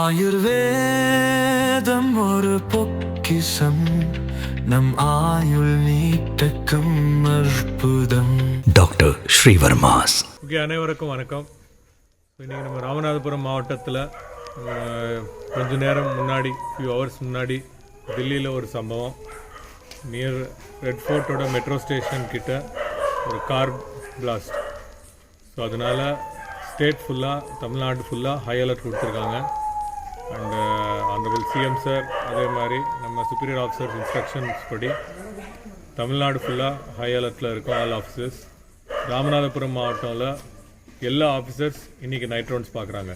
ஆயுர்வேதம் ஒரு பொக்கிசம் நம் ஆயுள் நீட்டக்கும் அற்புதம். டாக்டர் ஸ்ரீவர்மாஸ். ஓகே அனைவருக்கும் வணக்கம். இன்றைக்கி நம்ம ராமநாதபுரம் மாவட்டத்தில் கொஞ்ச நேரம் முன்னாடி ஃபியூ ஹவர்ஸ் முன்னாடி டெல்லியில் ஒரு சம்பவம். நியர் ரெட் ஃபோர்ட்டோட மெட்ரோ ஸ்டேஷன் கிட்ட ஒரு கார் பிளாஸ்ட் ஸோ அதனால் ஸ்டேட் ஃபுல்லாக தமிழ்நாடு ஃபுல்லாக ஹை அலர்ட் கொடுத்துருக்காங்க. அண்டு ஆனரபிள் சிஎம் சார் அதே மாதிரி நம்ம சுப்பீரியர் ஆஃபீஸர்ஸ் இன்ஸ்ட்ரக்ஷன்ஸ் படி தமிழ்நாடு ஃபுல்லாக ஹை அலர்ட்டில் இருக்கும் ஆல் ஆஃபீஸர்ஸ் ராமநாதபுரம் மாவட்டத்தில் எல்லா ஆஃபீஸர்ஸ் இன்றைக்கி நைட் ரவுண்ட்ஸ் பார்க்குறாங்க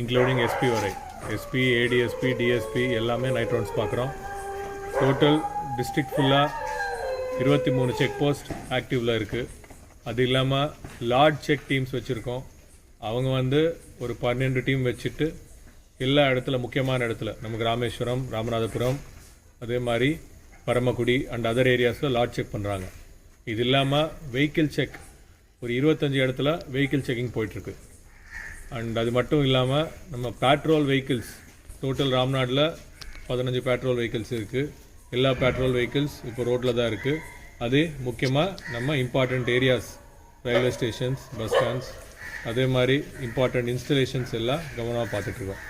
இன்க்ளூடிங் எஸ்பி வரை. எஸ்பி ஏடிஎஸ்பி டிஎஸ்பி எல்லாமே நைட் ரவுண்ட்ஸ் பார்க்குறோம் டோட்டல் டிஸ்ட்ரிக்ட் ஃபுல்லாக இருபத்தி மூணு செக் போஸ்ட் ஆக்டிவில் இருக்குது அது இல்லாமல் லார்ட் செக் டீம்ஸ் வச்சுருக்கோம். அவங்க வந்து ஒரு பன்னெண்டு டீம் வச்சுட்டு எல்லா இடத்துல முக்கியமான இடத்துல நமக்கு ராமேஸ்வரம் ராமநாதபுரம் அதே மாதிரி பரமக்குடி அண்ட் அதர் ஏரியாஸில் லாட் செக் பண்ணுறாங்க இது இல்லாமல் வெஹிக்கிள் செக் ஒரு இருபத்தஞ்சி இடத்துல வெஹிக்கிள் செக்கிங் போயிட்டுருக்கு. அண்ட் அது மட்டும் இல்லாமல் நம்ம பேட்ரோல் வெஹிக்கிள்ஸ் டோட்டல் ராம்நாட்டில் பதினஞ்சு பேட்ரோல் வெஹிக்கிள்ஸ் இருக்குது எல்லா பேட்ரோல் வெஹிக்கிள்ஸ் இப்போ ரோட்டில் தான் இருக்குது அது முக்கியமாக நம்ம important areas railway stations bus stands அதே மாதிரி இம்பார்ட்டண்ட் இன்ஸ்டலேஷன்ஸ் எல்லாம் கவனமாக பார்த்துட்ருக்கோம்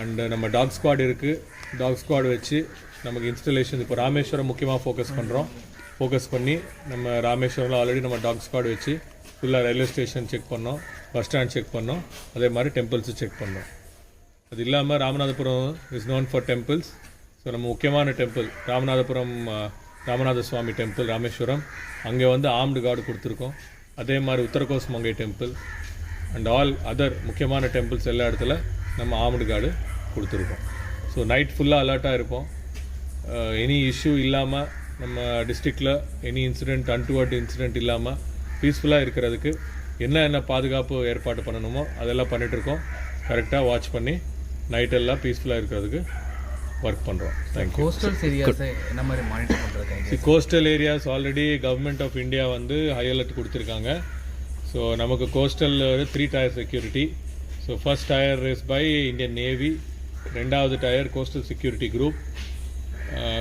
அண்டு uh, நம்ம டாக் ஸ்குவாட் இருக்குது டாக் ஸ்குவாட் வச்சு நமக்கு இன்ஸ்டலேஷன் இப்போ ராமேஸ்வரம் முக்கியமாக ஃபோக்கஸ் பண்ணுறோம் ஃபோக்கஸ் பண்ணி நம்ம ராமேஸ்வரம்ல ஆல்ரெடி நம்ம டாக் ஸ்குவாட் வச்சு ஃபுல்லாக ரயில்வே ஸ்டேஷன் செக் பண்ணோம். பஸ் ஸ்டாண்ட் செக் பண்ணோம். அதே மாதிரி டெம்பிள்ஸும் செக் பண்ணோம். அது இல்லாமல் Ramanathapuram is known for temples so நம்ம முக்கியமான டெம்பிள் ராமநாதபுரம் ராமநாத சுவாமி டெம்பிள் ராமேஸ்வரம். அங்கே வந்து ஆம்டு கார்டு கொடுத்துருக்கோம். அதே மாதிரி Uthirakosamangai temple and all other முக்கியமான டெம்பிள்ஸ் எல்லா இடத்துல நம்ம ஆர்ம்டு கார்டு கொடுத்துருக்கோம். ஸோ நைட் ஃபுல்லாக அலர்ட்டாக இருப்போம். எனி இஷ்யூ இல்லாமல் நம்ம டிஸ்ட்ரிக்டில் எனி இன்சிடெண்ட் அன்டுவர்ட் இன்சிடெண்ட் இல்லாமல் பீஸ்ஃபுல்லாக இருக்கிறதுக்கு என்ன என்ன பாதுகாப்பு ஏற்பாடு பண்ணணுமோ அதெல்லாம் பண்ணிகிட்ருக்கோம் கரெக்டாக வாட்ச் பண்ணி நைட் எல்லாம் பீஸ்ஃபுல்லாக இருக்கிறதுக்கு ஒர்க் பண்ணுறோம் தேங்க்யூ கோஸ்டல்ஸ் ஏரியாஸை என்ன மாதிரி மானிட்டர் பண்ணுறதுக்கு idea coastal areas already government of India வந்து ஹை அலர்ட் கொடுத்துருக்காங்க. ஸோ நமக்கு coastal three tier security so first tier is by Indian navy ரெண்டாவது tier coastal security group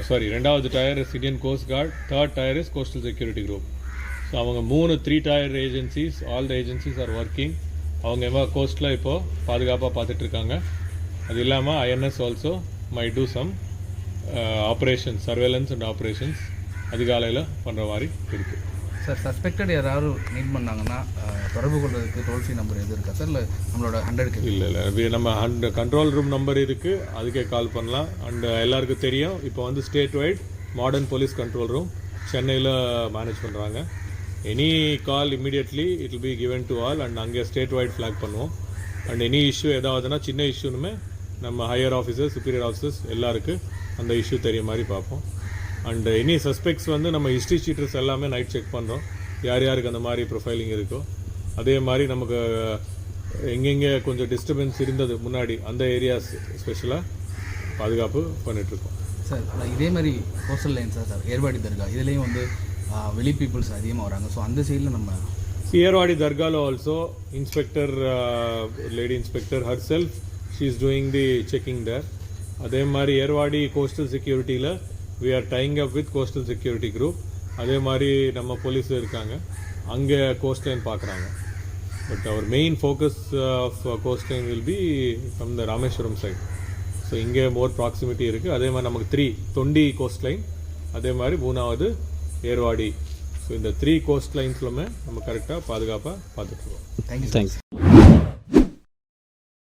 sorry ரெண்டாவது tier is Indian coast guard third tier is coastal security group so அவங்க மூணு three tier agencies all the agencies are working அவங்க எவ்வளோ கோஸ்ட்டில் இப்போது பாதுகாப்பாக பார்த்துட்ருக்காங்க அது இல்லாமல் INS also may do some operations surveillance and operations அதிகாலையில் பண்ணுற மாதிரி இருக்குது சார் சஸ்பெக்டட் யாராவது மீட் பண்ணாங்கன்னா தொடர்பு கொள்வதற்கு டோல் ஃப்ரீ நம்பர் எதுவும் இருக்கா சார்? இல்லை நம்மளோட ஹண்ட்ரட் இல்லை இல்லை. நம்ம அந்த கண்ட்ரோல் ரூம் நம்பர் இருக்குது அதுக்கே கால் பண்ணலாம். அண்ட் எல்லாருக்கும் தெரியும். இப்போ வந்து state wide modern police control room சென்னையில் மேனேஜ் பண்ணுறாங்க any call immediately it be given to all and அங்கே ஸ்டேட் வைட் ஃப்ளாக் பண்ணுவோம். அண்ட் எனி இஷ்யூ ஏதாவதுன்னா சின்ன இஷ்யூனுமே நம்ம ஹையர் ஆஃபீஸர்ஸ் சுப்பீரியர் ஆஃபீஸர்ஸ் எல்லாருக்கும் அந்த இஷ்யூ தெரிய மாதிரி பார்ப்போம். அண்ட் எனி சஸ்பெக்ட்ஸ் வந்து நம்ம ஹிஸ்ட்ரி சீட்டர்ஸ் எல்லாமே நைட் செக் பண்ணுறோம் யார் யாருக்கு அந்த மாதிரி ப்ரொஃபைலிங் இருக்கோ. அதே மாதிரி நமக்கு எங்கெங்கே கொஞ்சம் டிஸ்டர்பன்ஸ் இருந்தது முன்னாடி அந்த ஏரியாஸ் ஸ்பெஷலாக பாதுகாப்பு பண்ணிகிட்ருக்கோம் சார் இதே மாதிரி கோஸ்டல் லைன்ஸா சார் ஏர்வாடி தர்கா இதுலேயும் வந்து வெளி பீப்புள்ஸ் அதிகமாக வராங்க. ஸோ அந்த சைடில் நம்ம சியர்வாடி தர்காவில் also inspector lady inspector herself she is doing the checking there அதே மாதிரி Ervadi coastal செக்யூரிட்டியில் we are tying up with coastal security group அதே மாதிரி நம்ம போலீஸ் இருக்காங்க. அங்கே கோஸ்ட் லைன் பார்க்குறாங்க. But our main focus of coast line will be from the Rameswaram side so இங்கே more proximity இருக்குது அதே மாதிரி நமக்கு த்ரீ தொண்டி கோஸ்ட் லைன் அதே மாதிரி மூணாவது ஏர்வாடி. ஸோ இந்த த்ரீ கோஸ்ட் லைன்ஸ்லுமே நம்ம கரெக்டாக பாதுகாப்பாக பார்த்துட்ருக்கோம் தேங்க்யூ தேங்க்ஸ்